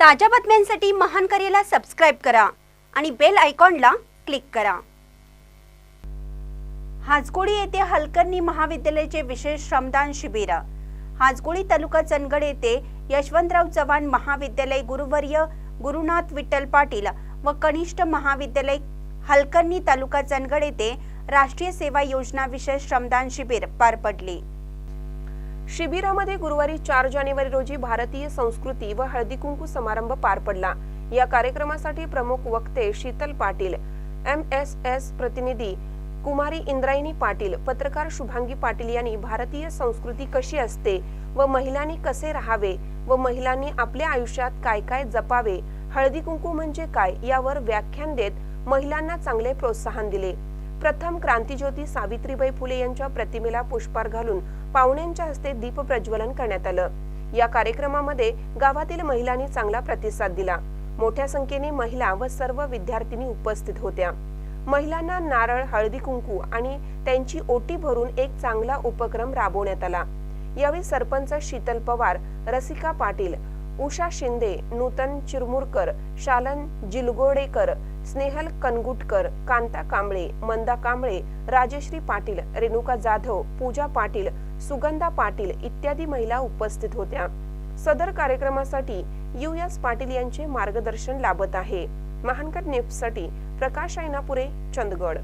ताज्या बातम्यांसाठी महान करेला सबस्क्राईब करा आणि बेल आयकॉनला क्लिक करा. हाजगोळी येथे हलकर्णी महाविद्यालयाचे विशेष श्रमदान शिबिर. हाजगोळी तालुका चंदगड येथे यशवंतराव चव्हाण महाविद्यालय गुरुवर्य गुरुनाथ विठ्ठल पाटील व कनिष्ठ महाविद्यालय हलकर्णी तालुका चंदगड येथे राष्ट्रीय सेवा योजना विशेष श्रमदान शिबिर पार पडले. शिबिरामध्ये गुरुवारी चार जानेवारी रोजी भारतीय संस्कृती व हळदीकुंकू समारंभ पार पडला. या कार्यक्रमासाठी प्रमुख वक्ते Sheetal Patil M S S प्रतिनिधी कुमारी इंद्रायणी पाटील पत्रकार शुभांगी पाटील यांनी भारतीय संस्कृती कशी असते व महिलांनी कसे राहावे व महिलांनी आपल्या आयुष्यात काय काय जपावे हळदी कुंकू म्हणजे काय यावर व्याख्यान देत महिलांना चांगले प्रोत्साहन दिले. प्रथम क्रांतीज्योती सावित्रीबाई फुले यांच्या प्रतिमेला पुष्पार घालून पाहुण्यांच्या हस्ते दीप प्रज्वलन करण्यात आलं. या कार्यक्रमामध्ये गावातील महिलांनी चांगला प्रतिसाद दिला. मोठ्या संख्येने महिला व सर्व विद्यार्थिनी उपस्थित होत्या. महिलांना नारळ हळदी कुंकू आणि त्यांची ओटी भरून एक चांगला उपक्रम राबवण्यात आला. यावेळी सरपंच शीतल पवार रसिका पाटील उषा शिंदे नूतन चिरमुरकर शालन जिलगोडेकर स्नेहल कनगुटकर कांता कांबळे मंदा कांबळे राजश्री पाटील रेणुका जाधव पूजा पाटील सुगंधा पाटील इत्यादी महिला उपस्थित होत्या. सदर कार्यक्रमासाठी यू एस पाटील यांचे मार्गदर्शन लाभत आहे. महानकर न्यूजसाठी प्रकाश ऐनापुरे चंदगड.